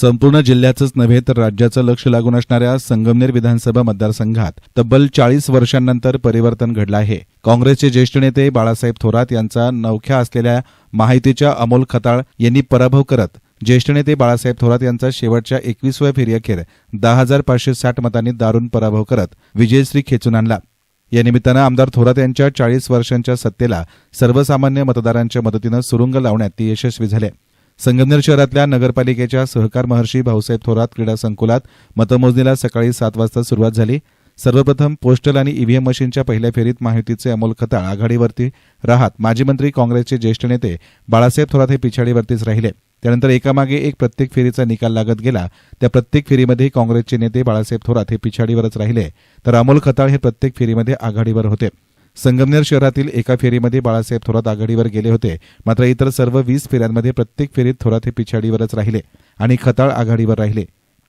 संपूर्ण जिल्ह्याचंच नव्हे तर राज्याचं लक्ष लागून असणाऱ्या संगमनेर विधानसभा मतदारसंघात तब्बल चाळीस वर्षांनंतर परिवर्तन घडलं आहे. काँग्रेसचे ज्येष्ठ नेते बाळासाहेब थोरात यांचा नवख्या असलेल्या माहितीच्या अमोल खताळ यांनी पराभव करत ज्येष्ठ नेते बाळासाहेब थोरात यांचा शेवटच्या एकवीसव्या फेरीअखेर दहा हजार पाचशे साठ मतांनी दारुण पराभव करत विजयश्री खेचून आणला. या निमित्तानं आमदार थोरात यांच्या चाळीस वर्षांच्या सत्तेला सर्वसामान्य मतदारांच्या मदतीनं सुरुंग लावण्यात ते यशस्वी झाले. संगमनेर शहरातल्या नगरपालिकेच्या सहकार महर्षी भाऊसाहेब थोरात क्रीडा संकुलात मतमोजणीला सकाळी सात वाजता सुरुवात झाली. सर्वप्रथम पोस्टल आणि ईव्हीएम मशीनच्या पहिल्या फेरीत महायुतीचे अमोल खताळ आघाडीवरती राहत. माजी मंत्री काँग्रेसचे ज्येष्ठ नेते बाळासाहेब थोरात हे पिछाडीवरतीच राहिले. त्यानंतर एकामागे एक प्रत्येक फेरीचा निकाल लागत गेला. त्या प्रत्येक फेरीमध्ये काँग्रेसचे नेते बाळासाहेब थोरात हे पिछाडीवरच राहिले. तर अमोल खताळ हे प्रत्येक फेरीमध्ये आघाडीवर होते. संगमनेर शहरातील एका फेरीमध्ये बाळासाहेब थोरात आघाडीवर गेले होते. मात्र इतर सर्व वीस फेऱ्यांमध्ये प्रत्येक फेरीत थोरात हे पिछाडीवरच राहिले आणि खताळ आघाडीवर राहिले.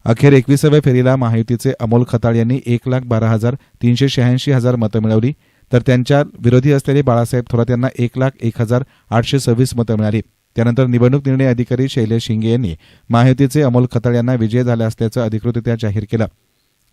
अखेर एकविसाव्या फेरीला महायुतीचे अमोल खताळ यांनी एक लाख बारा हजार तीनशे शहाऐंशी हजार मतं मिळवली. तर त्यांच्या विरोधी असलेले बाळासाहेब थोरात यांना एक लाख एक हजार आठशे सव्वीस मतं मिळाली. त्यानंतर निवडणूक निर्णय अधिकारी शैलेश शिंगे यांनी महायुतीचे अमोल खताळ यांना विजय झाला असल्याचं अधिकृतरित्या जाहीर केलं.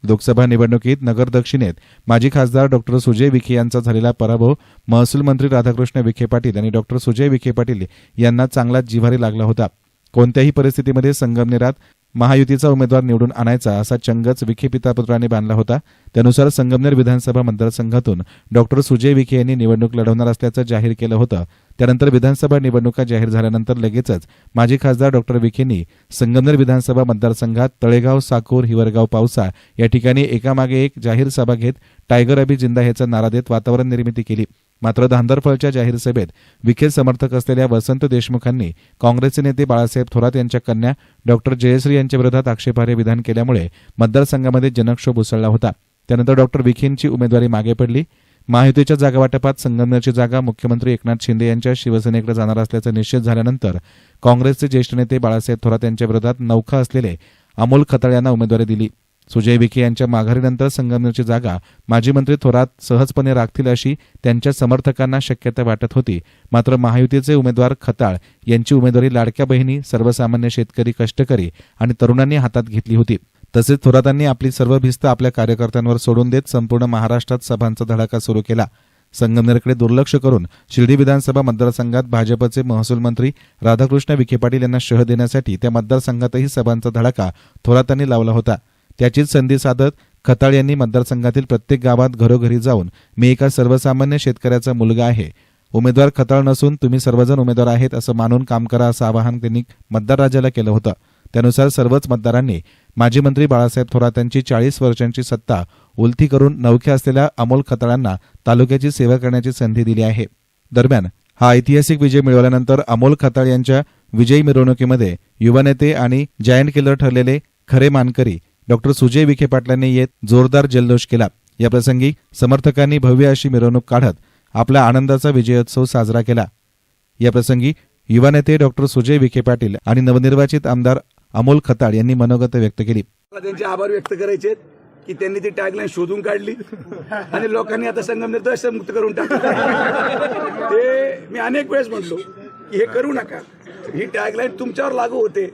लोकसभा निवडणुकीत नगर दक्षिणेत माजी खासदार डॉक्टर सुजय विखे यांचा झालेला पराभव महसूल मंत्री राधाकृष्ण विखे पाटील आणि डॉक्टर सुजय विखे पाटील यांना चांगलाच जिव्हारी लागला होता. कोणत्याही परिस्थितीमध्ये संगमनेरात महायुतीचा उमेदवार निवडून आणायचा असा चंगच विखे पितापुत्रांनी बांधला होता. त्यानुसार संगमनेर विधानसभा मतदारसंघातून डॉक्टर सुजय विखे यांनी निवडणूक लढवणार असल्याचं जाहीर केलं होतं. त्यानंतर विधानसभा निवडणुका जाहीर झाल्यानंतर लगेचच माजी खासदार डॉक्टर विखेंनी संगमनेर विधानसभा मतदारसंघात तळेगाव साकूर हिवरगाव पावसा या ठिकाणी एकामागे एक जाहीर सभा घेत टायगर अभि जिंदा ह्याचा नारा देत वातावरण निर्मिती केली. मात्र धांदरफळच्या जाहीर सभेत विखे समर्थक असलेल्या वसंत देशमुखांनी काँग्रेसचे नेते बाळासाहेब थोरात यांच्या कन्या डॉक्टर जयश्री यांच्या विरोधात आक्षेपार्ह विधान केल्यामुळे मतदारसंघामध्ये जनक्षोभ उसळला होता. त्यानंतर डॉक्टर विखेंची उमेदवारी मागे पडली. महायुतीच्या जागावाटपात संगमनेरची जागा मुख्यमंत्री एकनाथ शिंदे यांच्या शिवसेनेकडे जाणार असल्याचा निश्चित झाल्यानंतर काँग्रेसचे ज्येष्ठ नेते बाळासाहेब थोरात यांच्या विरोधात नौखा असलेले अमोल खताळ यांना उमेदवारी दिली. सुजय विखे यांच्या माघारीनंतर संगमनेरची जागा माजी मंत्री थोरात सहजपणे राखतील अशी त्यांच्या समर्थकांना शक्यता वाटत होती. मात्र महायुतीचे उमेदवार खताळ यांची उमेदवारी लाडक्या बहिणी सर्वसामान्य शेतकरी कष्टकरी आणि तरुणांनी हातात घेतली होती. तसेच थोरातांनी आपली सर्व भिस्त आपल्या कार्यकर्त्यांवर सोडून देत संपूर्ण महाराष्ट्रात सभांचा धडाका सुरू केला. संगमनेरकडे दुर्लक्ष करून शिर्डी विधानसभा मतदारसंघात भाजपचे महसूल मंत्री राधाकृष्ण विखे पाटील यांना शह देण्यासाठी त्या मतदारसंघातही सभांचा धडाका थोरातांनी लावला होता. त्याचीच संधी साधत खताळ यांनी मतदारसंघातील प्रत्येक गावात घरोघरी जाऊन मी एका सर्वसामान्य शेतकऱ्याचा मुलगा आहे. उमेदवार खताळ नसून तुम्ही सर्वजण उमेदवार आहेत असं मानून काम करा असं आवाहन त्यांनी मतदार राजाला केलं होतं. त्यानुसार सर्वच मतदारांनी माजी मंत्री बाळासाहेब थोरात यांची चाळीस वर्षांची सत्ता उलथी करून नवख्या असलेल्या अमोल खताळांना तालुक्याची सेवा करण्याची संधी दिली आहे. दरम्यान हा ऐतिहासिक विजय मिळवल्यानंतर अमोल खताळ यांच्या विजयी मिरवणुकीमध्ये युवा नेते आणि जायंट किलर ठरलेले खरे मानकरी डॉक्टर सुजय विखे पाटलांनी येत जोरदार जल्लोष केला. या प्रसंगी समर्थकांनी भव्य अशी मिरवणूक काढत आपला आनंदाचा विजयोत्सव साजरा केला. या प्रसंगी युवा नेते डॉक्टर सुजय विखे पाटील आणि नवनिर्वाचित आमदार अमोल खताळ यांनी मनोगत व्यक्त केली. त्यांचे आभार व्यक्त करायचे की त्यांनी ती टॅगलाईन शोधून काढली आणि लोकांनी आता संगमने दहशतमुक्त करून टाकलं. ते मी अनेक वेळेस म्हणलो की हे करू नका. ही टॅगलाईन तुमच्यावर लागू होते.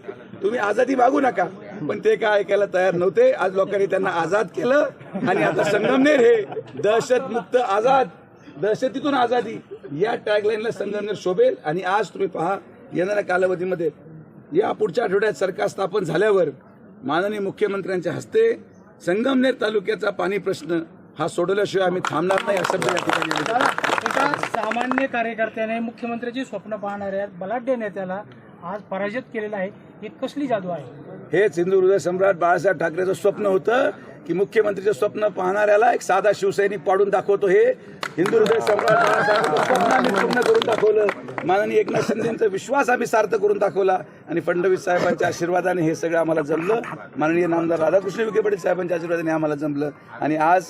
तुम्ही आझादी मागू नका. पण ते काय ऐकायला तयार नव्हते. आज लोकांनी त्यांना आझाद केलं आणि आता संगमनेर हे दहशतमुक्त आझाद. दहशतीतून आझादी. या टॅगलाईनला संगमनेर शोभेल. आणि आज तुम्ही पहा येणाऱ्या कालावधीमध्ये या पुढच्या आठवड्यात सरकार स्थापन झाल्यावर माननीय मुख्यमंत्र्यांच्या हस्ते संगमनेर तालुक्याचा पाणी प्रश्न हा सोडवल्याशिवाय आम्ही थांबणार नाही असं या ठिकाणी आम्ही एका सामान्य कार्यकर्त्याने मुख्यमंत्र्याची स्वप्न पाहणाऱ्या बलाढ्य नेत्याला आज पराजित केलेला आहे. ही कसली जादू आहे? हेच हिंदू हृदय सम्राट बाळासाहेब ठाकरेचं स्वप्न होतं की मुख्यमंत्रीचं स्वप्न पाहणाऱ्याला एक साधा शिवसैनिक पाडून दाखवतो हे. हिंदू हृदय सम्राट बाळासाहेबांचं स्वप्न आम्ही पूर्ण करून दाखवलं. माननीय एकनाथ शिंदेचा विश्वास आम्ही सार्थ करून दाखवला. आणि फडणवीस साहेबांच्या आशीर्वादाने हे सगळं आम्हाला जमलं. माननीय नामदार राधाकृष्ण विखे पाटील साहेबांच्या आशीर्वादाने आम्हाला जमलं. आणि आज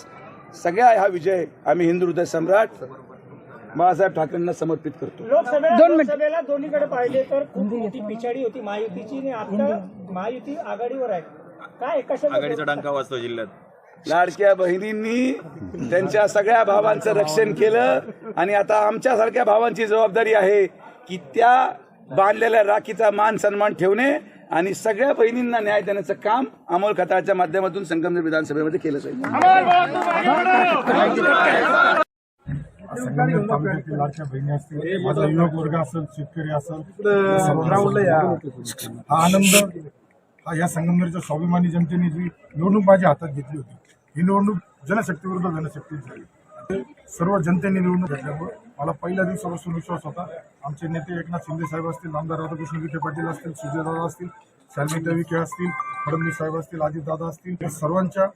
सगळ्या हा विजय आम्ही हिंदू हृदय सम्राट बाळासाहेब ठाकरेंना समर्पित करतो. लोकसभेला लोकसभेला दोन्हीकडे पाहिले तर खूप मोठी पिछाडी होती. महायुतीची आणि आता महायुती आघाडीवर आहे. काय कशा आघाडीचा डंका वाजतो जिल्ह्यात. लाडक्या बहिणींनी त्यांच्या सगळ्या भावांचं रक्षण केलं आणि आता आमच्यासारख्या भावांची जबाबदारी आहे की त्या बांधलेल्या राखीचा मान सन्मान ठेवणे आणि सगळ्या बहिणींना न्याय देण्याचं काम अमोल खताळच्या माध्यमातून संगमनेर विधानसभेमध्ये केलं जाईल. संगमनेर तालुक्यातील लाडक्या बहिणी असतील माझा युवक वर्ग असेल शेतकरी असेल सर्वांना हा आनंद हा या संगमनेरच्या स्वाभिमानी जनतेने जी निवडणूक माझ्या हातात घेतली होती ही निवडणूक जनशक्तीविरुद्ध जनशक्ती झाली. सर्व जनतेने निवडणूक घेतल्यामुळे मला पहिल्या दिवसापासून विश्वास होता. आमचे नेते एकनाथ शिंदे साहेब असतील आमदार राधाकृष्ण विखे पाटील असतील सुजयदादा असतील शालिनीता विखे असतील फडणवीस साहेब असतील अजितदादा असतील सर्वांच्या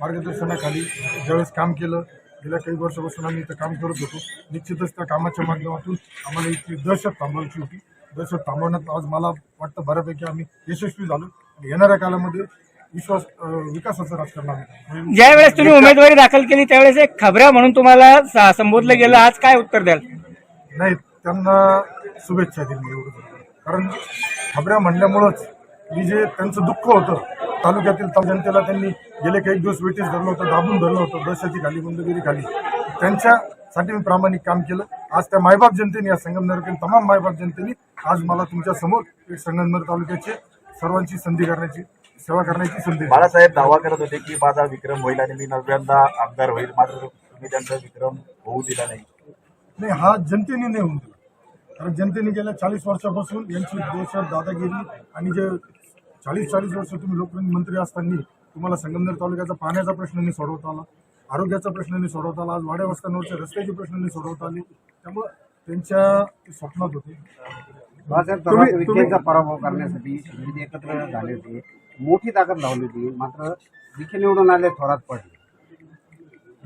मार्गदर्शनाखाली ज्यावेळेस काम केलं गेल्या काही वर्षापासून आम्ही इथं काम करत होतो. निश्चितच त्या कामाच्या माध्यमातून आम्हाला इथली दहशत थांबवायची होती. दहशत थांबवण्यात आज मला वाटतं बऱ्यापैकी आम्ही यशस्वी झालो. येणाऱ्या काळामध्ये विश्वास विकासाचं राजकारण आम्ही करू. ज्या वेळेस तुम्ही उमेदवारी दाखल केली त्यावेळेस एक खबऱ्या म्हणून तुम्हाला संबोधलं गेलं. आज काय उत्तर द्याल? नाही त्यांना शुभेच्छा दिली एवढं. कारण खबऱ्या म्हणल्यामुळंच मी जे त्यांचं दुःख होतं तालुक्यातील जनतेला त्यांनी गेले काही दिवस वेटीस धरलं होतं दाबून धरलं होतं दहशती खाली गुंडगिरी खाली. त्यांच्यासाठी मी प्रामाणिक काम केलं. आज त्या मायबाप जनतेने या संगमनेरातील तमाम मायबाप जनतेने आज मला तुमच्यासमोर एक संगमनेर तालुक्याचे सर्वांची संधी करण्याची सेवा करण्याची संधी. बाळासाहेब दावा करत होते की माझा विक्रम होईल आणि मी नव्यांदा आमदार होईल. मात्र तुम्ही त्यांचा विक्रम होऊ दिला नाही. नाही हा जनतेने नाही होऊन दिला. कारण जनतेने गेल्या चाळीस वर्षापासून यांची देशात दादागिरी आणि जे चाळीस चाळीस वर्ष तुम्ही लोकप्रतिनिधी मंत्री असताना तुम्हाला संगमनेर तालुक्याचा पाण्याचा प्रश्न नाही सोडवता आला आरोग्याचा प्रश्न नाही सोडवता आला आज वाड्या वस्त्यांवरच्या रस्त्याचे प्रश्न नाही सोडवता आले. त्यामुळं त्यांच्या स्वप्नात होते. विखेंचा पराभव करण्यासाठी एकत्र झाले होते. मोठी ताकद लावली होती मात्र विखे निवडून आले थोरात पडले.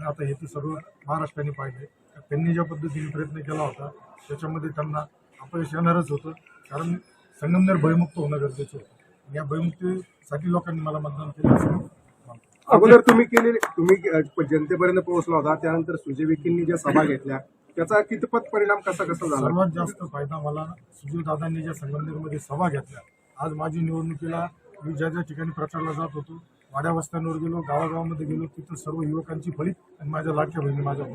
आता हे तर सर्व महाराष्ट्राने पाहिले. त्यांनी ज्या पद्धतीने प्रयत्न केला होता त्याच्यामध्ये त्यांना अपयश येणारच होतं. कारण संगमनेर भयमुक्त होणं गरजेचं होतं. या भयमुक्तीसाठी लोकांनी मला मतदान केलं असं अगोदर तुम्ही केलेले तुम्ही जनतेपर्यंत पोहोचला होता त्यानंतर सुजय विखेंनी ज्या सभा घेतल्या त्याचा कितपत परिणाम कसा कसा झाला? सर्वात जास्त फायदा मला सुजय दादांनी ज्या संगमनेरमध्ये सभा घेतल्या आज माझी निवडणुकीला मी ज्या ज्या ठिकाणी प्रचारला जात होतो वाड्या वस्त्यांवर गेलो गावागावामध्ये गेलो तिथं सर्व युवकांची फळी आणि माझ्या लाडक्या बहिणी माझ्या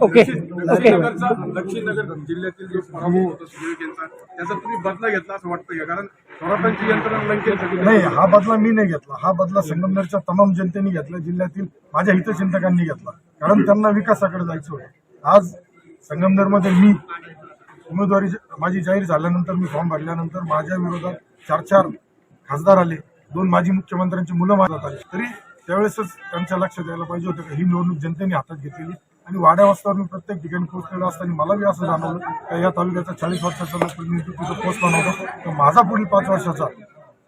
ओके. दक्षिण नगर जिल्ह्यातील जो पराभव होता सुजय विखेंचा. त्याचा तुम्ही बदला घेतला असं वाटतं का? कारण थोरातांची यंत्रणा लंकेल नाही हा बदला मी नाही घेतला. हा बदला संगमनेरच्या तमाम जनतेने घेतला जिल्ह्यातील माझ्या हितचिंतकांनी घेतला. कारण त्यांना विकासाकडे जायचं होतं. आज संगमनेरमध्ये मी उमेदवारी माझी जाहीर झाल्यानंतर मी फॉर्म भरल्यानंतर माझ्या विरोधात चार चार खासदार आले. दोन माजी मुख्यमंत्र्यांची मुलं माझ्यात आली. तरी त्यावेळेसच त्यांच्या लक्षात यायला पाहिजे होतं की? ही निवडणूक जनतेने हातात घेतलेली. आणि वाड्या वाजतावर मी प्रत्येक ठिकाणी पोहोचलेलो असताना मला बी असं जाणवलं की या तालुक्याचा चाळीस वर्षाचा लोकप्रतिनिधी तिथं पोहोचला नव्हता तर माझा पुढील पाच वर्षाचा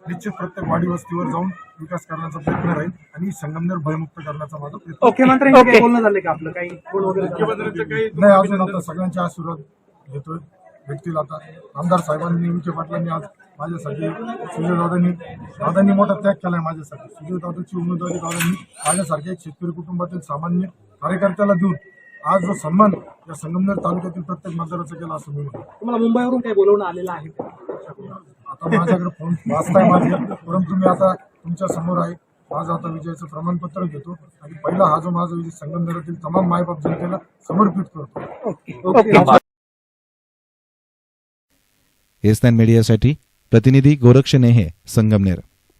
निश्चित प्रत्येक वाडी वस्तीवर जाऊन विकास करण्याचा प्रयत्न राहील आणि संगमनेर भयमुक्त करण्याचा माझा प्रयत्न बोलणं झालं का आपलं? काही नाही अजून आता सगळ्यांचे आशीर्वाद घेतोय भेटतील आता आमदार साहेबांनी विखे पाटलांनी आज माझ्यासाठी सुजय दादांनी दादांनी मोठा त्याग केलाय माझ्यासाठी. सुजय दादाची उमेदवारी दादांनी माझ्यासारख्या एक शेतकरी कुटुंबातील सामान्य कार्यकर्त्याला देऊन आज जो सन्मान या संगमनेर तालुक्यातील प्रत्येक मतदाराचा केला असं मी म्हणतो. तुम्हाला मुंबईवरून काही बोलवणं आलेलं आहे? आता माझ्याकडे फोन वाचताय माझे परंतु मी आता तुमच्यासमोर आहे. माझं आता विजयाचं प्रमाणपत्र घेतो आणि पहिला हा जो माझा विजय संगमनेरातील तमाम मायबाप जनतेला समर्पित करतो. नाईन मीडियासाठी प्रतिनिधी गोरक्ष नेहे संगमनेर.